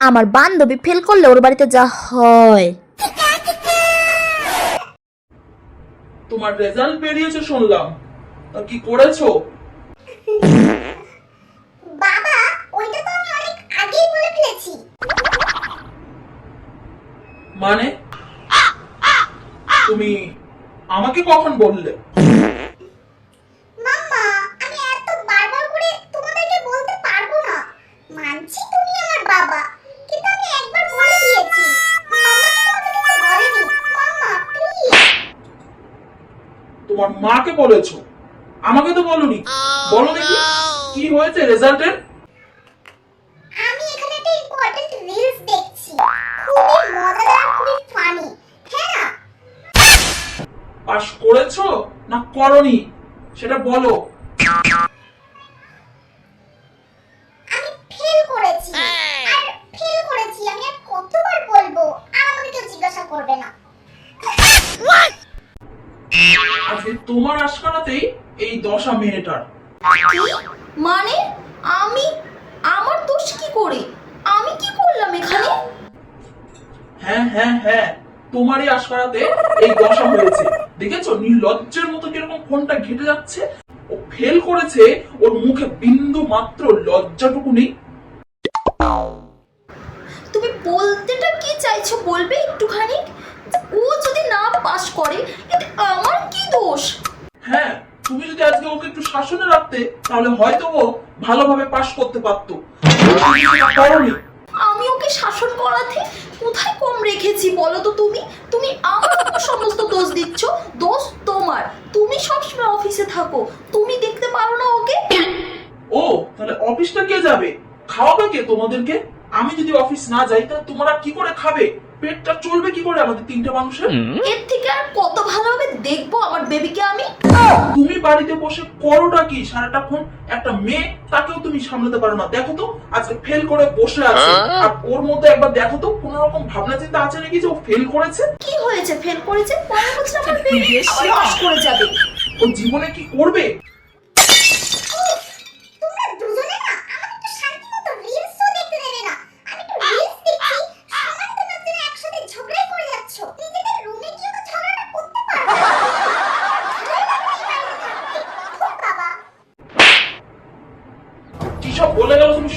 আমার বান্ধবী ফেল করলে ওর বাড়িতে যা হয়। তোমার রেজাল্ট বেরিয়েছে শুনলাম। তা কি করেছ? বাবা ওইটা তো আমি অনেক আগেই বলে ফেলেছি। মানে? তুমি আমাকে কখন বললে? তোমার মাকে বলেছ। আমাকে তো বলনি। বলো দেখি কি হয়েছে রেজাল্টের? আমি এখানে একটা ইম্পর্টেন্ট রিলস দেখছি। খুবই মজাদার খুবই ফানি হ্যাঁ না? পাশ করেছ না করনি? সেটা বলো। আজকে তোমার আশকারাতেই এই দশা মেয়েটার মানে? আমি? আমার দোষ কি করে? আমি কি করলাম এখানে? হ্যাঁ হ্যাঁ হ্যাঁ তোমারই আশকারাতে এই দশা হয়েছে। দেখেছ? নির্লজ্জের মতো কীরকম ফোনটা ঘেটে যাচ্ছে। ও ফেল করেছে ওর মুখে বিন্দু মাত্র লজ্জাটুকু নেই। তুমি বলতেটা কি চাইছো? বলবে একটুখানি ও যদি না পাস করে এতে আমার কি দোষ হ্যাঁ তুমি যদি আজকে ওকে একটু শাসনে রাখতে তাহলে হয়তো ও ভালোভাবে পাশ করতে পারতো। করোনি আমি ওকে শাসন করাতে কোথায় কম রেখেছি বলো তো তুমি? তুমি সমস্ত দোষ দিচ্ছ দোষ তোমার। তুমি সবসময় অফিসে থাকো তুমি দেখতে পারো না ওকে। ও তাহলে অফিসটা কে যাবে? খাওয়াবে কে তোমাদেরকে? আমি যদি অফিস না যাই তাহলে তোমরা কি করে খাবে? পেটটা চলবে কি করে আমাদের তিনটে মানুষের? এর থেকে আর কত ভালোভাবে দেখব আমার বেবিকে আমি। তুমি বাড়িতে বসে করোটা কি? সারাটা ফোন একটা মেয়ে তাকেও তুমি সামলাতে পারো না। দেখো তো আজকে ফেল করে বসে আছে। আর ওর মধ্যে একবার দেখো তো কোন রকম ভাবনা চিন্তা আছে নাকি যে ও ফেল করেছে? কি হয়েছে? ফেল করেছে? পরের বছর আমার বেবি আবার পাস করে যাবে। ও জীবনে কি করবে তোমরা দুজনে না আমাকে একটু শান্তি মতো রিলসও দেখতে দেবে না আমি একটু রিলস দেখছি সমানে তোমরা দুজনে একসাথে ঝগড়াই করে যাচ্ছ নিজেদের রুমে গিয়ে তো ঝগড়াটা করতে পারো বাবা কি সব বলে গেল তুমি শুনলে একবার গেলাম আজকে অফিস মুখটাই খারাপ হয়ে গেল। হ্যাঁ বল আর বলিস না আমি তো মানে কি বলব বাড়িতে তো অনেকদিন আগেই জানিয়ে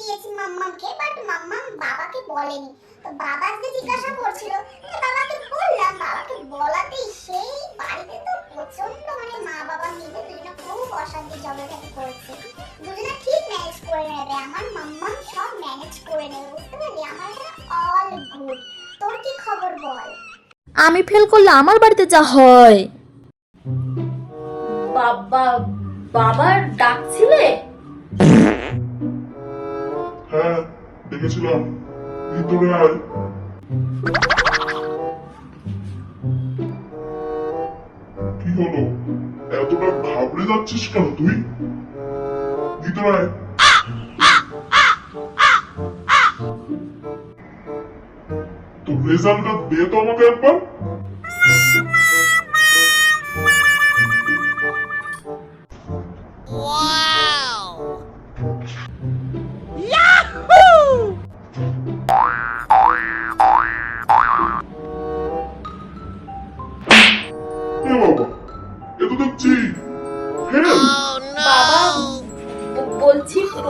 দিয়েছি মাম্মামকে বাট মাম্মাম বাবাকে বলেনি। তো বাবা আজকে জিজ্ঞাসা করছিল তো বাবাকে বললাম ম্যানেজ করে বুঝতে পারলি আমার অল গুড তোর কি খবর বল? আমি ফেল করলে আমার বাড়িতে যা হয়। বাবা বাবার ডাকছিলে? হ্যাঁ দেখেছিলাম ভিতরে আয়। কি হলো? এতটা ঘাবড়ে যাচ্ছিস কেন তুই? ভিতরে আয়। তো রেজাল্টটা দে তো আমাকে একবার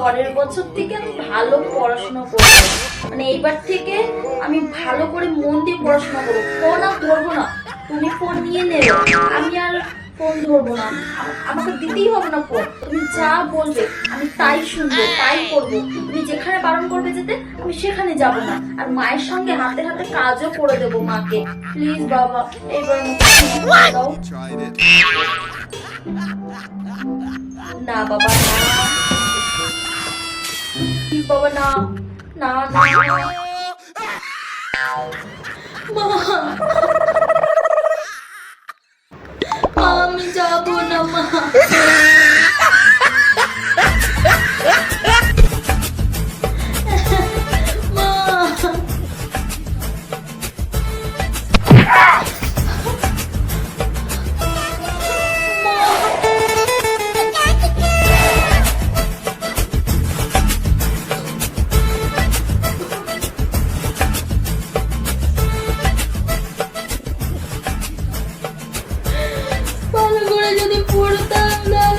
পরের বছর থেকে আমি ভালো পড়াশোনা করব। মানে এইবার থেকে আমি ভালো করে মন দিয়ে পড়াশোনা করব। ফোন আর ধরবো না। তুমি ফোন নিয়ে নেবে, আমি আর ফোন ধরবো না। আমাকে দিতেই হবে না ফোন। তুমি যা বলবে, আমি তাই শুনব, তাই করব। তুমি যেখানে বারণ করবে যেতে, আমি সেখানে যাব না। আর মায়ের সঙ্গে হাতে হাতে কাজও করে দেবো মাকে। প্লিজ বাবা, এইবার. না বাবা, না। প্লিজ বাবা না না না পড়তাম না